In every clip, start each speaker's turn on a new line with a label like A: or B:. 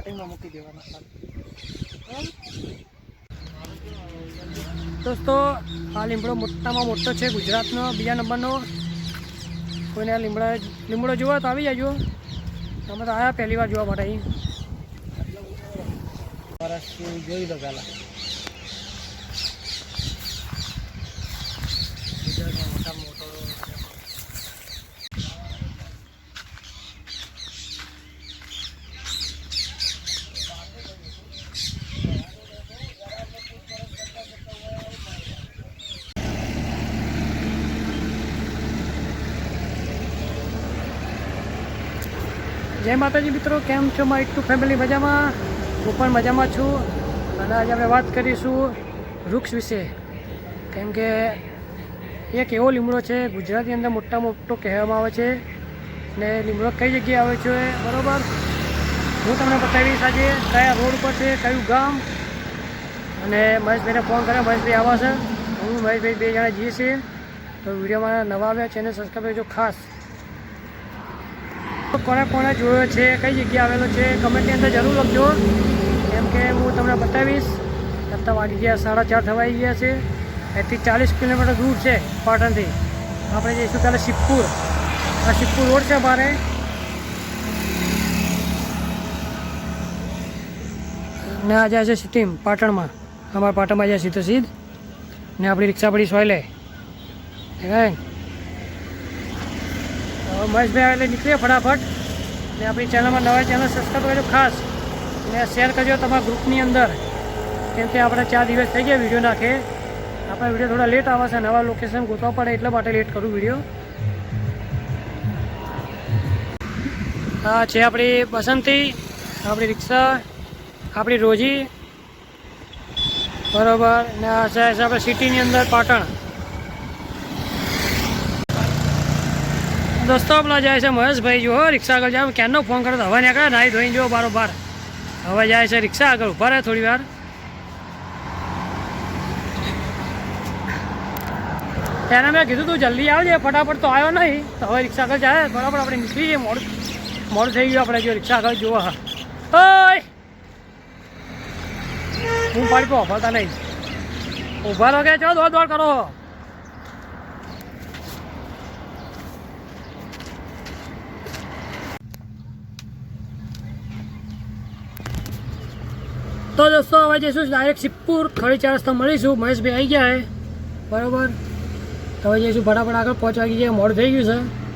A: સ્ટાર્ટિંગમાં મૂકી દેવાના દોસ્તો આ લીમડો મોટામાં મોટો છે ગુજરાતનો. બીજા નંબરનો. કોઈને આ લીમડા લીમડો જોવા તો આવી જાજો. અમે તો આવ્યા પહેલી વાર જોવા માટે અહીં. જોઈ લો પહેલાં ગુજરાતમાં મોટામાં મોટો જય માતાજી મિત્રો, કેમ છો મારી ટુ ફેમિલી મજામાં? હું પણ મજામાં છું. અને આજે આપણે વાત કરીશું વૃક્ષ વિશે. કેમ કે એક એવો લીમડો છે, ગુજરાતની અંદર મોટા મોટો કહેવામાં આવે છે. ને લીમડો કઈ જગ્યાએ આવે છે, બરાબર? હું તમને બતાવીશ આજે કયા રોડ પર છે, કયું ગામ. અને મહેશભાઈને ફોન કર્યો, મહેશભાઈ આવા છે. હું મહેશભાઈ બે જણા જઈએ છીએ. તો વિડીયોમાં નવા આવ્યા છે, એને સબસ્ક્રાઈબ કરજો ખાસ. કોને કોને જોયો છે, કઈ જગ્યાએ આવેલો છે કમેન્ટની અંદર જરૂર લખજો. કેમ કે હું તમને બતાવીશ અત્યારે વાગી ગયા, સાડા ચાર થવાઈ ગયા છે. એથી ચાલીસ કિલોમીટર દૂર છે પાટણથી. આપણે જઈશું ત્યારે શિવપુર. આ શિવપુર રોડ છે મારે ને આ જાય છે સિટીમ પાટણમાં. અમારા પાટણમાં જાય સીધો સીધ ને આપણી રિક્ષા પડી સોયલે. હે મહેશભાઈ આવે એટલે નીકળીએ ફટાફટ. ને આપણી ચેનલમાં નવા ચેનલ સબસ્ક્રાઈબ કરજો ખાસ. ને શેર કરજો તમારા ગ્રુપની અંદર. કેમ કે આપણે ચાર દિવસ થઈ ગયા વીડિયો નાખે. આપણે વીડિયો થોડા લેટ આવે છે, નવા લોકેશન ગોતવા પડે એટલા માટે લેટ કરું વીડિયો હા છે આપણી બસંતી, આપણી રિક્ષા, આપણી રોજી. બરોબર. ને આ છે આપણે સિટીની અંદર પાટણ. દોસ્તો પેલા જાય છે મહેશભાઈ. જો રિક્ષા આગળ જાય. ક્યાંનો ફોન કરો હવે ને નીકળે. નાહી ધોઈને જો બારોબાર. હવે જાય છે રિક્ષા આગળ. ઊભા રહે થોડી વાર. એને મેં કીધું તું જલ્દી આવજે, ફટાફટ તો આવ્યો નહીં. તો હવે રિક્ષા આગળ જાય. બરાબર, આપણે નીકળી જઈએ. મોડું મોડું થઈ ગયું આપણે જો રિક્ષા આગળ. જોવા હા. હું પાડી તો નહીં. ઊભા રહો કે ચો દોડ દોડ કરો. તો દોસ્તો, હવે જઈશું ડાયરેક્ટ શિવપુર, ખડી ચાર રસ્તા મળીશું. મહેશભાઈ આવી ગયા છે બરાબર? તો હવે જઈશું, ફટાફટ આગળ પહોંચવા ગયા. મોડું થઈ ગયું છે.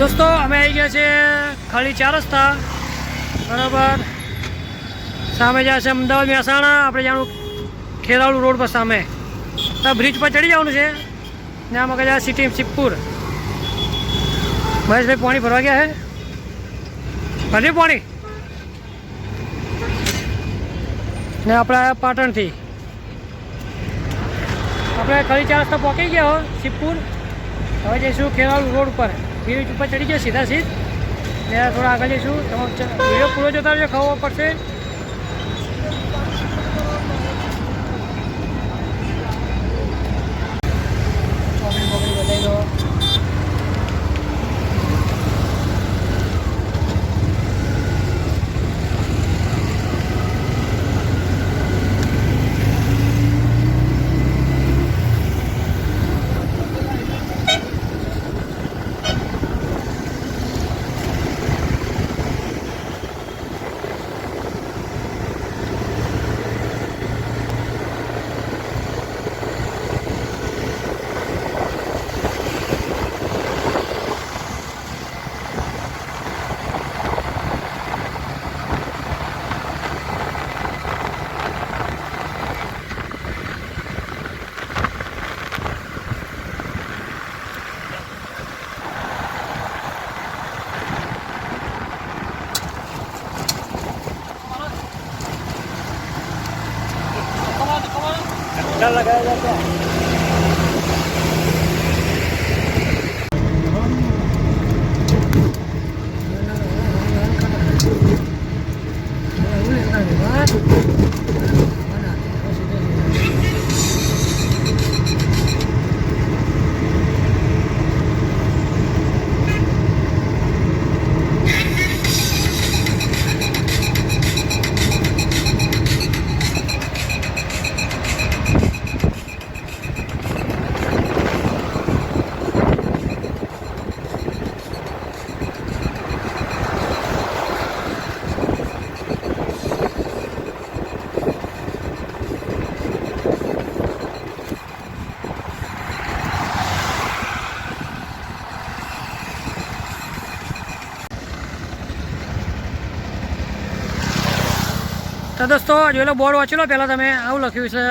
A: દોસ્તો, અમે આવી ગયા છે ખાલી ચાર રસ્તા. બરાબર. સામે જાય છે અમદાવાદ મહેસાણા, આપણે જાણું ખેરાળુ રોડ પર સામે. તો બ્રિજ પર ચડી જવાનું છે. ને આમાં જાય સિટી શિવપુર મહેશભાઈ, પાણી ભરવા ગયા છે ભર્યું પાણી. ને આપણા પાટણથી. આપણે ખરી ચાર રસ્તા પહોંચી ગયા હો શિવપુર હવે જઈશું ખેરાળુ રોડ ઉપર. બ્રિજ ઉપર ચડી જાય સીધા સીધ. ને થોડા આગળ જઈશું. તમે વીડિયો પૂરો જોતા રહેજો ખબર પડશે.
B: पत्थर लगाया जाता है
A: તો દોસ્તો, જોઈ બોર્ડ વાંચી લો પહેલાં તમે. આવું લખ્યું છે.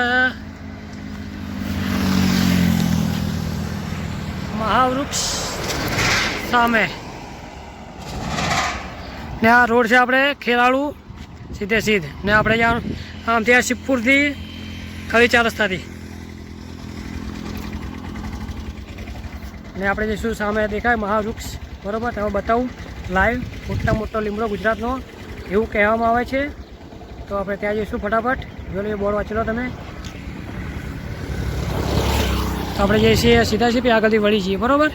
A: મહાવૃક્ષ સામે. ને આ રોડ છે આપણે ખેરાળુ સીધે સીધ. ને આપણે જ્યાં આમ ત્યાં શિવપુરથી ખરી ચાર રસ્તાથી. ને આપણે જઈશું સામે દેખાય, મહાવૃક્ષ. બરાબર, તમે બતાવું. લાઈવ મોટા મોટો લીમડો ગુજરાતનો. એવું કહેવામાં આવે છે. તો આપણે ત્યાં જઈશું ફટાફટ. જો એ બોર્ડ વાંચી તમે. આપણે જઈએ છીએ સીધા સીધી આગળથી વળી જઈએ, બરોબર?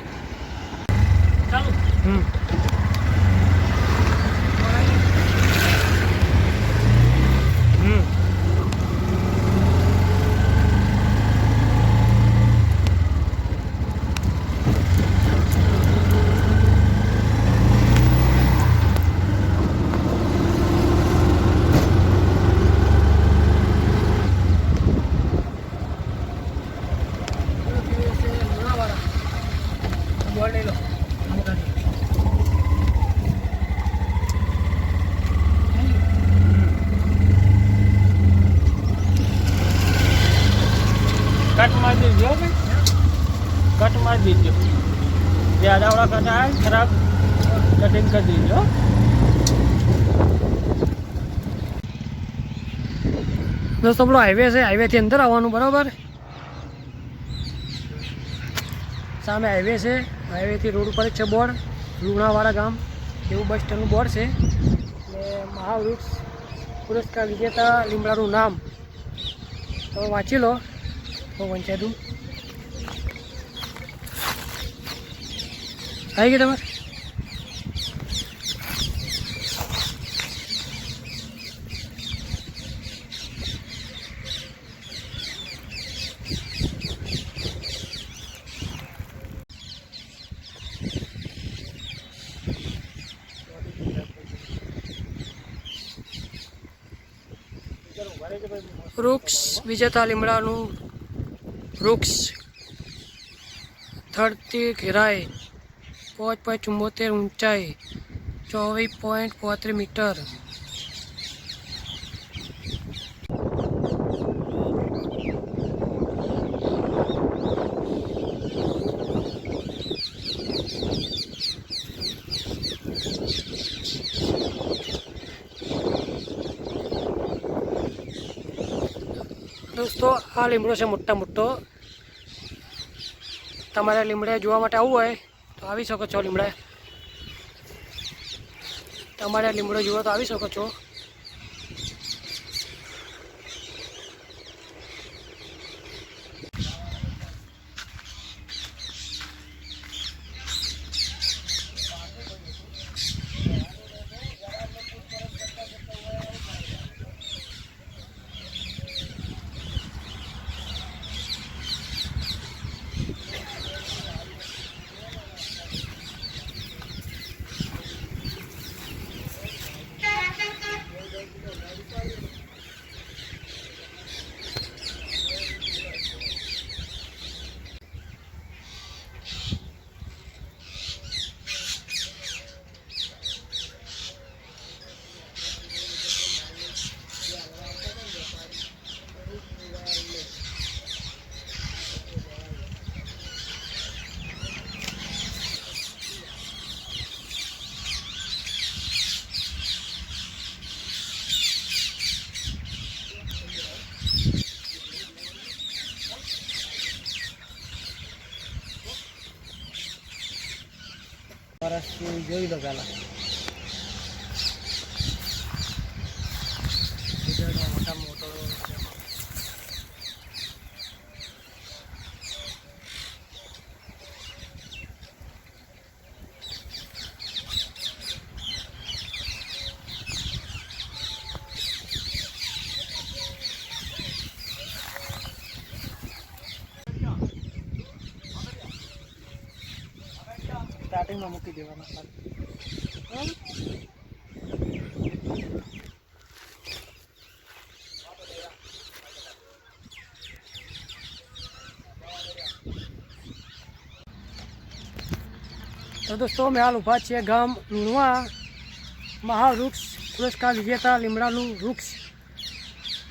B: આવડા કાંટા ખરાબ કટિંગ કરી દીધો
A: દોસ્તો, આપણો હાઈવે છે હાઈવેથી અંદર આવવાનું, બરાબર? સામે હાઈવે છે હાઈવેથી રોડ ઉપર જ છે બોર્ડ લુણાવાળા ગામ, એવું બસ સ્ટેન્ડનું બોર્ડ છે. એટલે મહાવૃક્ષ પુરસ્કાર વિજેતા લીમડાનું નામ. તમે વાંચી લો, તો વંચાયું આવી ગઈ તમારે? વૃક્ષ વિજેતા લીમડાનું વૃક્ષ. થડથી ઘેરાય. પાંચ પોઈન્ટ ચુંબોતેર ઊંચાઈ, ચોવીસ પોઈન્ટ પોત્રીસ મીટર. દોસ્તો, આ લીમડો છે મોટા મોટો. તમારે લીમડે જોવા માટે આવવું હોય આવી શકો છો લીમડા. તમારે લીમડો જોવો તો આવી શકો છો. જોઈ લો પહેલાં મોટા મોટો સ્ટાર્ટિંગમાં મૂકી દેવાના ખાલી. તો દોસ્તો મેં હાલ ઊભા છીએ ગામ લુણવા મહાવૃક્ષ પુરસ્કાર વિજેતા લીમડાનું વૃક્ષ.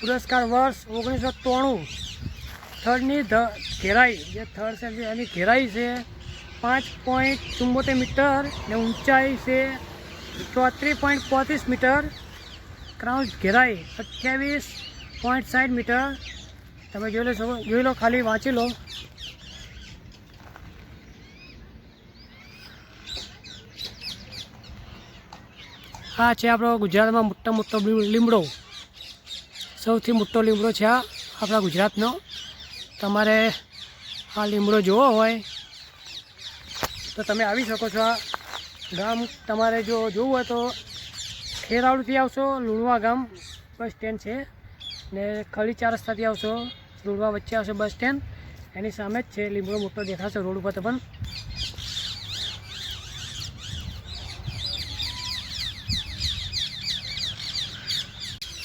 A: પુરસ્કાર વર્ષ ઓગણીસો ત્રાણું થર્ડની ઘેરાઈ. જે થર્ડ છે એની ઘેરાઈ છે. પાંચ પોઈન્ટ ચુંબોતેર મીટર ને ઊંચાઈ છે ચોત્રીસ પોઈન્ટ પોત્રીસ મીટર. ક્રાઉન્સ ઘેરાઈ અઠ્યાવીસ પોઈન્ટ સાઠ મીટર. તમે જોઈ લો જોઈ લો ખાલી, વાંચી લો. આ છે આપણો ગુજરાતમાં મોટા મોટો લીમ- લીમડો. સૌથી મોટો લીમડો છે આ, આપણા ગુજરાતનો. તમારે આ લીમડો જોવો હોય તો તમે આવી શકો છો. આ ગામ તમારે જો જોવું હોય તો ખેરાળુથી આવશો, લુણવા ગામ બસ સ્ટેન્ડ છે. ને ખલી ચાર રસ્તાથી આવશો, લુણવા વચ્ચે આવશે બસ સ્ટેન્ડ. એની સામે જ છે, લીમડો મોટો દેખાશે રોડ ઉપર તો પણ.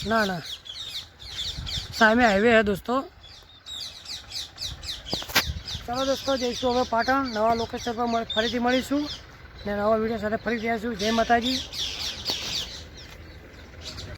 A: ના ના. સામે હાઈવે હે દોસ્તો. ચાલો દોસ્તો જઈશું હવે પાટણ. નવા લોકેશન પર ફરીથી મળીશું. ને નવા વીડિયો સાથે ફરીથી આવીશું જય માતાજી.